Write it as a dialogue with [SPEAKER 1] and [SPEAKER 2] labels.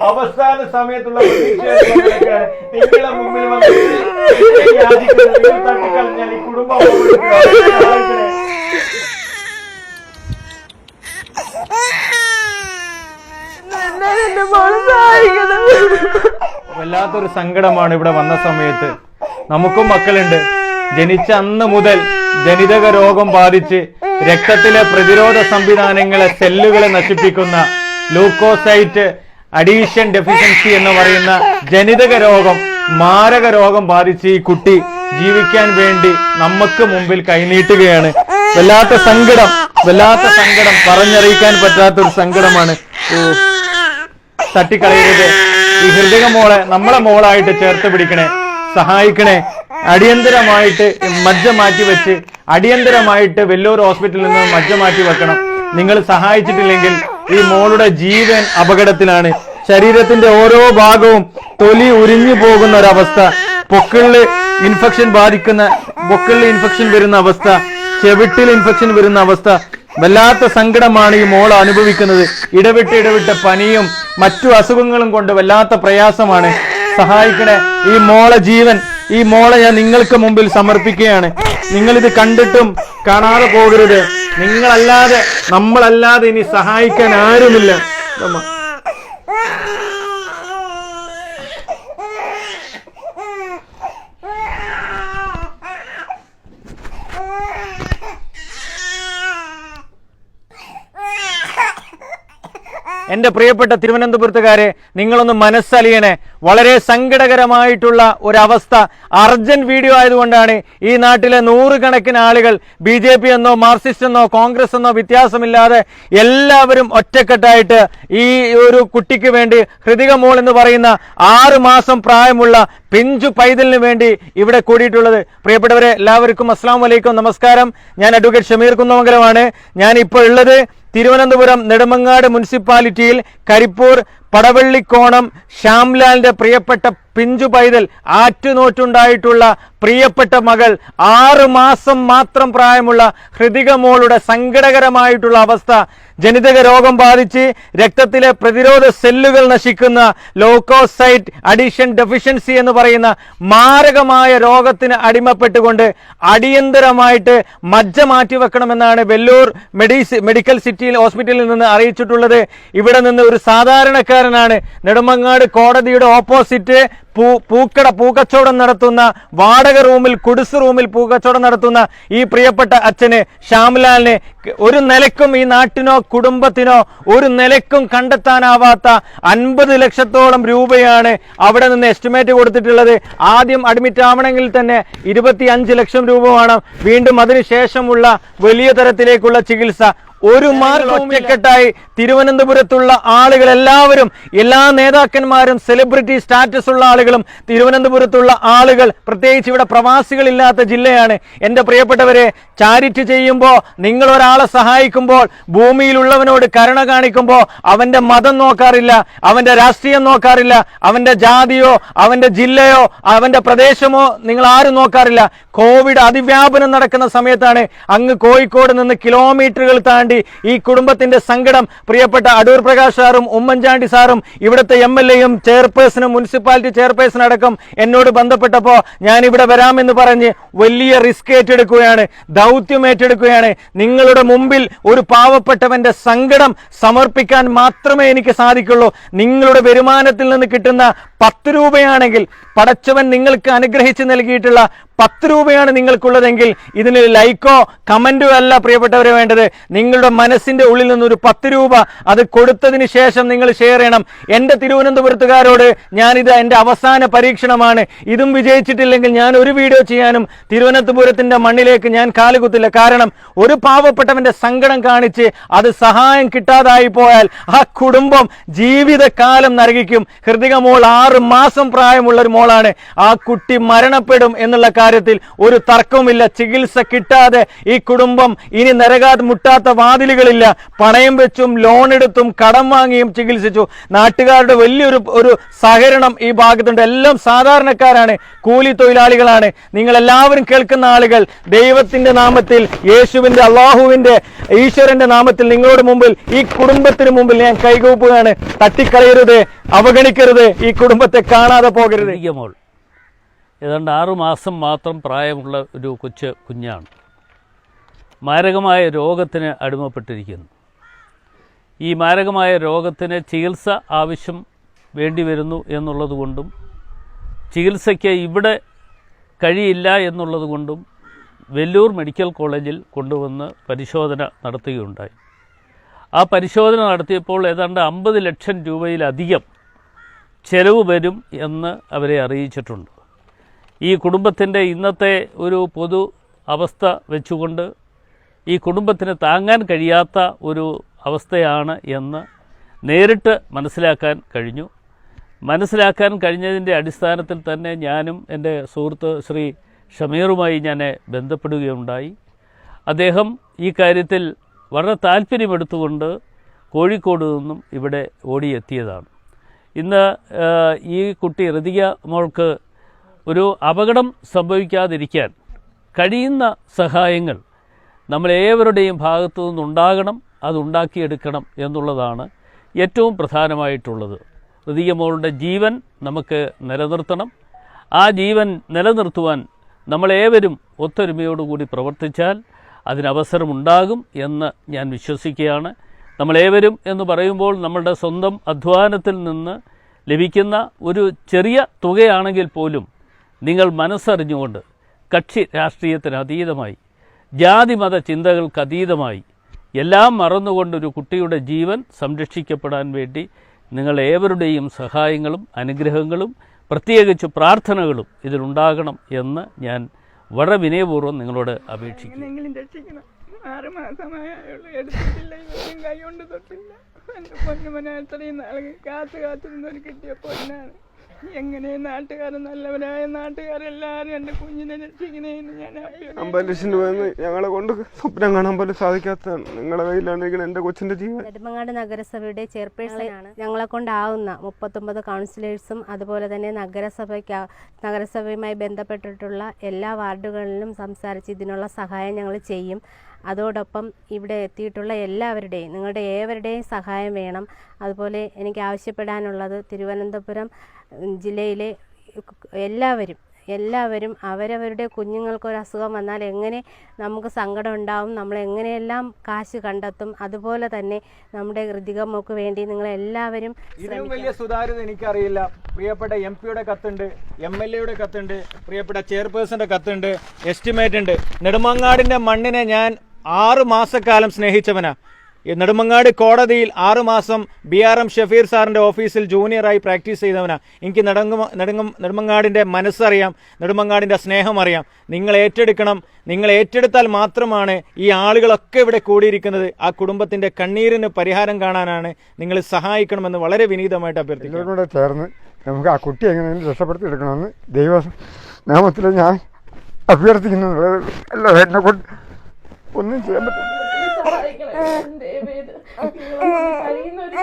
[SPEAKER 1] അവസാന സമയത്തുള്ള നിങ്ങളെ മുമ്പിൽ തട്ടിക്കളഞ്ഞാൽ ഈ കുടുംബം വല്ലാത്തൊരു സങ്കടമാണ് ഇവിടെ വന്ന സമയത്ത്. നമുക്കും മക്കളുണ്ട്. ജനിച്ച അന്ന് മുതൽ ജനിതക രോഗം ബാധിച്ച് രക്തത്തിലെ പ്രതിരോധ സംവിധാനങ്ങളെ സെല്ലുകളെ നശിപ്പിക്കുന്ന ലൂക്കോസൈറ്റ് അഡീഷൻ ഡെഫിഷ്യൻസി എന്ന് പറയുന്ന ജനിതക രോഗം മാരക രോഗം ബാധിച്ച് ഈ കുട്ടി ജീവിക്കാൻ വേണ്ടി നമുക്ക് മുമ്പിൽ കൈനീട്ടുകയാണ്. വല്ലാത്ത സങ്കടം വല്ലാത്ത സങ്കടം. പറഞ്ഞറിയിക്കാൻ പറ്റാത്ത ഒരു സങ്കടമാണ് തട്ടിക്കളയരുത്. ഈ ഹൃദയ മോളെ നമ്മളെ മോളായിട്ട് ചേർത്ത് പിടിക്കണേ സഹായിക്കണേ. അടിയന്തരമായിട്ട് മജ്ജ മാറ്റി വെച്ച് അടിയന്തരമായിട്ട് വെല്ലൂർ ഹോസ്പിറ്റലിൽ നിന്ന് മജ്ജ മാറ്റി വെക്കണം. നിങ്ങൾ സഹായിച്ചിട്ടില്ലെങ്കിൽ ഈ മോളുടെ ജീവൻ അപകടത്തിലാണ്. ശരീരത്തിന്റെ ഓരോ ഭാഗവും തൊലി ഉരിഞ്ഞു പോകുന്ന ഒരവസ്ഥ. പൊക്കിളിൽ ഇൻഫെക്ഷൻ ബാധിക്കുന്ന പൊക്കിളിൽ ഇൻഫെക്ഷൻ വരുന്ന അവസ്ഥ. ചെവിട്ടിൽ ഇൻഫെക്ഷൻ വരുന്ന അവസ്ഥ. വല്ലാത്ത സങ്കടമാണ് ഈ മോൾ അനുഭവിക്കുന്നത്. ഇടവിട്ട് ഇടവിട്ട പനിയും മറ്റു അസുഖങ്ങളും കൊണ്ട് വല്ലാത്ത പ്രയാസമാണ്. സഹായിക്കണേ ഈ മോളെ ജീവൻ ഈ മോളെ ഞാൻ നിങ്ങൾക്ക് മുമ്പിൽ സമർപ്പിക്കുകയാണ്. നിങ്ങൾ ഇത് കണ്ടിട്ടും കാണാതെ പോകരുത്. നിങ്ങളല്ലാതെ നമ്മളല്ലാതെ ഇനി സഹായിക്കാൻ ആരുമില്ല. എന്റെ പ്രിയപ്പെട്ട തിരുവനന്തപുരത്തുകാരെ നിങ്ങളൊന്ന് മനസ്സലിയണേ. വളരെ സങ്കടകരമായിട്ടുള്ള ഒരവസ്ഥ. അർജന്റ് വീഡിയോ ആയതുകൊണ്ടാണ് ഈ നാട്ടിലെ നൂറുകണക്കിന് ആളുകൾ ബി ജെ പി എന്നോ മാർക്സിസ്റ്റ് എന്നോ കോൺഗ്രസ് എന്നോ വ്യത്യാസമില്ലാതെ എല്ലാവരും ഒറ്റക്കെട്ടായിട്ട് ഈ ഒരു കുട്ടിക്ക് വേണ്ടി ഹൃതിക മോൾ എന്ന് പറയുന്ന ആറ് മാസം പ്രായമുള്ള പിഞ്ചു പൈതലിന് വേണ്ടി ഇവിടെ കൂടിയിട്ടുള്ളത്. പ്രിയപ്പെട്ടവരെ എല്ലാവർക്കും അസ്സാം വലൈക്കും നമസ്കാരം. ഞാൻ അഡ്വക്കേറ്റ് ഷമീർ കുന്നമംഗലമാണ്. ഞാൻ ഇപ്പോൾ ഉള്ളത് തിരുവനന്തപുരം നെടുമങ്ങാട് മുനിസിപ്പാലിറ്റിയിൽ കരിപ്പൂർ പടവള്ളിക്കോണം ശ്യാംലാലിന്റെ പ്രിയപ്പെട്ട പിഞ്ചു പൈതൽ ആറ്റുനോറ്റുണ്ടായിട്ടുള്ള പ്രിയപ്പെട്ട മകൾ ആറ് മാസം മാത്രം പ്രായമുള്ള ഹൃതിക മോളുടെ സങ്കടകരമായിട്ടുള്ള അവസ്ഥ. ജനിതക രോഗം ബാധിച്ച് രക്തത്തിലെ പ്രതിരോധ സെല്ലുകൾ നശിക്കുന്ന ലോക്കോസൈറ്റ് അഡീഷൻ ഡെഫിഷ്യൻസി എന്ന് പറയുന്ന മാരകമായ രോഗത്തിന് അടിമപ്പെട്ടുകൊണ്ട് അടിയന്തരമായിട്ട് മജ്ജ മാറ്റിവെക്കണമെന്നാണ് വെല്ലൂർ മെഡിസി മെഡിക്കൽ സിറ്റിയിൽ ഹോസ്പിറ്റലിൽ നിന്ന് അറിയിച്ചിട്ടുള്ളത്. ഇവിടെ നിന്ന് ഒരു സാധാരണക്കാരനാണ് നെടുമങ്ങാട് കോടതിയുടെ ഓപ്പോസിറ്റ് പൂ പൂക്കട പൂക്കച്ചവടം നടത്തുന്ന വാടക റൂമിൽ കുടിസ് റൂമിൽ പൂക്കച്ചവടം നടത്തുന്ന ഈ പ്രിയപ്പെട്ട അച്ഛന് ശ്യാംലാലിന് ഒരു നിലക്കും ഈ നാട്ടിനോ കുടുംബത്തിനോ ഒരു നിലക്കും കണ്ടെത്താനാവാത്ത അൻപത് ലക്ഷത്തോളം രൂപയാണ് അവിടെ നിന്ന് എസ്റ്റിമേറ്റ് കൊടുത്തിട്ടുള്ളത്. ആദ്യം അഡ്മിറ്റ് ആവണമെങ്കിൽ തന്നെ ഇരുപത്തി ലക്ഷം രൂപ വേണം. വീണ്ടും അതിനുശേഷമുള്ള വലിയ തരത്തിലേക്കുള്ള ചികിത്സ ഒരു മാർക്ക് ഒറ്റക്കെട്ടായി തിരുവനന്തപുരത്തുള്ള ആളുകൾ എല്ലാവരും എല്ലാ നേതാക്കന്മാരും സെലിബ്രിറ്റി സ്റ്റാറ്റസ് ഉള്ള ആളുകളും തിരുവനന്തപുരത്തുള്ള ആളുകൾ പ്രത്യേകിച്ച് ഇവിടെ പ്രവാസികളില്ലാത്ത ജില്ലയാണ്. എന്റെ പ്രിയപ്പെട്ടവരെ ചാരിറ്റി ചെയ്യുമ്പോൾ നിങ്ങൾ ഒരാളെ സഹായിക്കുമ്പോൾ ഭൂമിയിലുള്ളവനോട് കരുണ കാണിക്കുമ്പോൾ അവന്റെ മതം നോക്കാറില്ല അവന്റെ രാഷ്ട്രീയം നോക്കാറില്ല അവന്റെ ജാതിയോ അവന്റെ ജില്ലയോ അവന്റെ പ്രദേശമോ നിങ്ങൾ ആരും നോക്കാറില്ല. കോവിഡ് അതിവ്യാപനം നടക്കുന്ന സമയത്താണ് അങ്ങ് കോഴിക്കോട് നിന്ന് കിലോമീറ്ററുകൾ താണ്ടി ഈ കുടുംബത്തിന്റെ സങ്കടം. പ്രിയപ്പെട്ട അടൂർ പ്രകാശ് സാറും ഉമ്മൻചാണ്ടി സാറും ഇവിടുത്തെ എം എൽ എയും ചെയർപേഴ്സണും മുനിസിപ്പാലിറ്റി ചെയർപേഴ്സൺ അടക്കം എന്നോട് ബന്ധപ്പെട്ടപ്പോൾ ഞാൻ ഇവിടെ വരാമെന്ന് പറഞ്ഞ് വലിയ റിസ്ക് ഏറ്റെടുക്കുകയാണ് ദൗത്യം ഏറ്റെടുക്കുകയാണ്. നിങ്ങളുടെ മുമ്പിൽ ഒരു പാവപ്പെട്ടവന്റെ സങ്കടം സമർപ്പിക്കാൻ മാത്രമേ എനിക്ക് സാധിക്കുള്ളൂ. നിങ്ങളുടെ വരുമാനത്തിൽ നിന്ന് കിട്ടുന്ന പത്ത് രൂപയാണെങ്കിൽ പടച്ചവൻ നിങ്ങൾക്ക് അനുഗ്രഹിച്ച് നൽകിയിട്ടുള്ള പത്ത് രൂപയാണ് നിങ്ങൾക്കുള്ളതെങ്കിൽ ഇതിന് ലൈക്കോ കമന്റോ അല്ല പ്രിയപ്പെട്ടവരെ വേണ്ടത്. നിങ്ങളുടെ മനസ്സിന്റെ ഉള്ളിൽ നിന്നൊരു പത്ത് രൂപ അത് കൊടുത്തതിന് ശേഷം നിങ്ങൾ ഷെയർ ചെയ്യണം. എന്റെ തിരുവനന്തപുരത്തുകാരോട് ഞാനിത് എന്റെ അവസാന പരീക്ഷണമാണ്. ഇതും വിജയിച്ചിട്ടില്ലെങ്കിൽ ഞാൻ ഒരു വീഡിയോ ചെയ്യാനും തിരുവനന്തപുരത്തിന്റെ മണ്ണിലേക്ക് ഞാൻ കാലുകുത്തില്ല. കാരണം ഒരു പാവപ്പെട്ടവന്റെ സങ്കടം കാണിച്ച് അത് സഹായം കിട്ടാതായി പോയാൽ ആ കുടുംബം ജീവിതകാലം നരകിക്കും. ഹൃദിക മോൾ ആറ് മാസം പ്രായമുള്ള ഒരു മോളാണ്. ആ കുട്ടി മരണപ്പെടും എന്നുള്ള കാര്യത്തിൽ ഒരു തർക്കവുമില്ല. ചികിത്സ കിട്ടാതെ ഈ കുടുംബം ഇനി നരകാ മുട്ടാത്ത വാതിലുകളില്ല. പണയം വെച്ചും ലോൺ എടുത്തും കടം വാങ്ങിയും ചികിത്സിച്ചു. നാട്ടുകാരുടെ വലിയൊരു ഒരു സഹകരണം ഈ ഭാഗത്തുണ്ട്. എല്ലാം സാധാരണക്കാരാണ് കൂലി തൊഴിലാളികളാണ്. നിങ്ങൾ എല്ലാവരും കേൾക്കുന്ന ആളുകൾ ദൈവത്തിന്റെ നാമത്തിൽ യേശുവിന്റെ അള്ളാഹുവിന്റെ ഈശ്വരന്റെ നാമത്തിൽ നിങ്ങളുടെ മുമ്പിൽ ഈ കുടുംബത്തിന് മുമ്പിൽ ഞാൻ കൈകൂപ്പുകയാണ്. തട്ടിക്കളയരുത് അവഗണിക്കരുത് ഈ കുടുംബത്തെ കാണാതെ പോകരുത്.
[SPEAKER 2] മോൾ. ഏതാണ്ട് ആറുമാസം മാത്രം പ്രായമുള്ള ഒരു കൊച്ചു കുഞ്ഞാണ്. മാരകമായ രോഗത്തിന് അടിമപ്പെട്ടിരിക്കുന്നു. ഈ മാരകമായ രോഗത്തിന് ചികിത്സ ആവശ്യം വേണ്ടി വരുന്നു എന്നുള്ളത് കൊണ്ടും ചികിത്സയ്ക്ക് ഇവിടെ കഴിയില്ല എന്നുള്ളതുകൊണ്ടും വെല്ലൂർ മെഡിക്കൽ കോളേജിൽ കൊണ്ടുവന്ന് പരിശോധന നടത്തുകയുണ്ടായി. ആ പരിശോധന നടത്തിയപ്പോൾ ഏതാണ്ട് അമ്പത് ലക്ഷം രൂപയിലധികം ചെലവ് വരും എന്ന് അവരെ അറിയിച്ചിട്ടുണ്ട്. ഈ കുടുംബത്തിന്റെ ഇന്നത്തെ ഒരു പൊതു അവസ്ഥ വെച്ചുകൊണ്ട് ഈ കുടുംബത്തിന് താങ്ങാൻ കഴിയാത്ത ഒരു അവസ്ഥയാണ് എന്ന് നേരിട്ട് മനസ്സിലാക്കാൻ കഴിഞ്ഞു. മനസ്സിലാക്കാൻ കഴിഞ്ഞതിന്റെ അടിസ്ഥാനത്തിൽ തന്നെ ഞാനും എന്റെ സുഹൃത്ത് ശ്രീ ഷമീറുമായി ഞാൻ ബന്ധപ്പെടുകയുണ്ടായി. അദ്ദേഹം ഈ കാര്യത്തിൽ വളരെ താല്പര്യമെടുത്തുകൊണ്ട് കോഴിക്കോട് നിന്നും ഇവിടെ ഓടിയെത്തിയതാണ്. ഇന്ന് ഈ കുട്ടി ഋതിക മോൾക്ക് ഒരു അപകടം സംഭവിക്കാതിരിക്കാൻ കഴിയുന്ന സഹായങ്ങൾ നമ്മളേവരുടെയും ഭാഗത്തു നിന്നുണ്ടാകണം അതുണ്ടാക്കിയെടുക്കണം എന്നുള്ളതാണ് ഏറ്റവും പ്രധാനമായിട്ടുള്ളത്. ഋതിക മോളുടെ ജീവൻ നമുക്ക് നിലനിർത്തണം. ആ ജീവൻ നിലനിർത്തുവാൻ നമ്മളേവരും ഒത്തൊരുമയോടുകൂടി പ്രവർത്തിച്ചാൽ അതിനവസരമുണ്ടാകും എന്ന് ഞാൻ വിശ്വസിക്കുകയാണ്. നമ്മളേവരും എന്ന് പറയുമ്പോൾ നമ്മളുടെ സ്വന്തം അധ്വാനത്തിൽ നിന്ന് ലഭിക്കുന്ന ഒരു ചെറിയ തുകയാണെങ്കിൽ പോലും നിങ്ങൾ മനസ്സറിഞ്ഞുകൊണ്ട് കക്ഷി രാഷ്ട്രീയത്തിന് അതീതമായി ജാതിമത ചിന്തകൾക്ക് അതീതമായി എല്ലാം മറന്നുകൊണ്ടൊരു കുട്ടിയുടെ ജീവൻ സംരക്ഷിക്കപ്പെടാൻ വേണ്ടി നിങ്ങൾ ഏവരുടെയും സഹായങ്ങളും അനുഗ്രഹങ്ങളും പ്രത്യേകിച്ച് പ്രാർത്ഥനകളും ഇതിലുണ്ടാകണം എന്ന് ഞാൻ വളരെ വിനയപൂർവം നിങ്ങളോട് അപേക്ഷിക്കുന്നു.
[SPEAKER 3] ആറ് മാസമായുള്ളൂ എടുത്തിട്ടില്ല. ഇവരും കൈ കൊണ്ട് തൊട്ടില്ല. എന്റെ പൊന്നുമനെ അത്രയും നാൾ കാത്ത് കാത്തിരുന്നൊരു കിട്ടിയ പൊന്നാണ്. എങ്ങനെ നാട്ടുകാർ നല്ലവരായ നാട്ടുകാരെല്ലാരും എന്റെ കുഞ്ഞിനെ രക്ഷിക്കണേന്ന് ഞാൻ.
[SPEAKER 4] അമ്പത് ലക്ഷം രൂപ ഞങ്ങളെ കൊണ്ട് സ്വപ്നം കാണാൻ പോലും സാധിക്കാത്തതാണ്. നിങ്ങളുടെ കയ്യിലാണെങ്കിൽ എന്റെ കൊച്ചിന്റെ ജീവൻ.
[SPEAKER 5] നെടുമങ്ങാട് നഗരസഭയുടെ ചെയർപേഴ്സണാണ്. ഞങ്ങളെ കൊണ്ടാവുന്ന മുപ്പത്തൊമ്പത് കൗൺസിലേഴ്സും അതുപോലെ തന്നെ നഗരസഭയ്ക്ക് നഗരസഭയുമായി ബന്ധപ്പെട്ടിട്ടുള്ള എല്ലാ വാർഡുകളിലും സംസാരിച്ച് ഇതിനുള്ള സഹായം ഞങ്ങൾ ചെയ്യും. അതോടൊപ്പം ഇവിടെ എത്തിയിട്ടുള്ള എല്ലാവരുടെയും നിങ്ങളുടെ ഏവരുടെയും സഹായം വേണം. അതുപോലെ എനിക്ക് ആവശ്യപ്പെടാനുള്ളത് തിരുവനന്തപുരം ജില്ലയിലെ എല്ലാവരും എല്ലാവരും അവരവരുടെ കുഞ്ഞുങ്ങൾക്ക് ഒരു അസുഖം വന്നാൽ എങ്ങനെ നമുക്ക് സങ്കടം ഉണ്ടാവും നമ്മൾ എങ്ങനെയെല്ലാം കാശ് കണ്ടെത്തും അതുപോലെ തന്നെ നമ്മുടെ ഹൃദികമ്മക്ക് വേണ്ടി നിങ്ങൾ എല്ലാവരും
[SPEAKER 1] ഇതിലും വലിയ സുതാര്യത എനിക്കറിയില്ല. പ്രിയപ്പെട്ട എം പിയുടെ കത്തുണ്ട് എം എൽ എയുടെ കത്തുണ്ട് പ്രിയപ്പെട്ട ചെയർപേഴ്സന്റെ കത്തുണ്ട് എസ്റ്റിമേറ്റ് ഉണ്ട്. നെടുമങ്ങാടിന്റെ മണ്ണിനെ ഞാൻ ആറ് മാസക്കാലം സ്നേഹിച്ചവനാ. നെടുമങ്ങാട് കോടതിയിൽ ആറുമാസം ബി ആർ എം ഷഫീർ സാറിന്റെ ഓഫീസിൽ ജൂനിയറായി പ്രാക്ടീസ് ചെയ്തവനാ. എനിക്ക് നെടുങ്ങ നെടുങ്ങ നെടുമങ്ങാടിന്റെ മനസ്സറിയാം നെടുമങ്ങാടിന്റെ സ്നേഹം അറിയാം നിങ്ങൾ ഏറ്റെടുക്കണം നിങ്ങൾ ഏറ്റെടുത്താൽ മാത്രമാണ് ഈ ആളുകളൊക്കെ ഇവിടെ കൂടിയിരിക്കുന്നത്. ആ കുടുംബത്തിന്റെ കണ്ണീരിന് പരിഹാരം കാണാനാണ് നിങ്ങൾ സഹായിക്കണമെന്ന് വളരെ വിനീതമായിട്ട് അഭ്യർത്ഥിക്കുന്നു
[SPEAKER 6] ചേർന്ന് നമുക്ക് ആ കുട്ടി എങ്ങനെയും രക്ഷപ്പെടുത്തി എടുക്കണമെന്ന് ദൈവ നാമത്തിൽ ഞാൻ അഭ്യർത്ഥിക്കുന്നു. എന്നെ കൊണ്ട് ഒന്നും ചെയ്യാൻ പറ്റില്ല.
[SPEAKER 3] കഴിയുന്ന ഒരു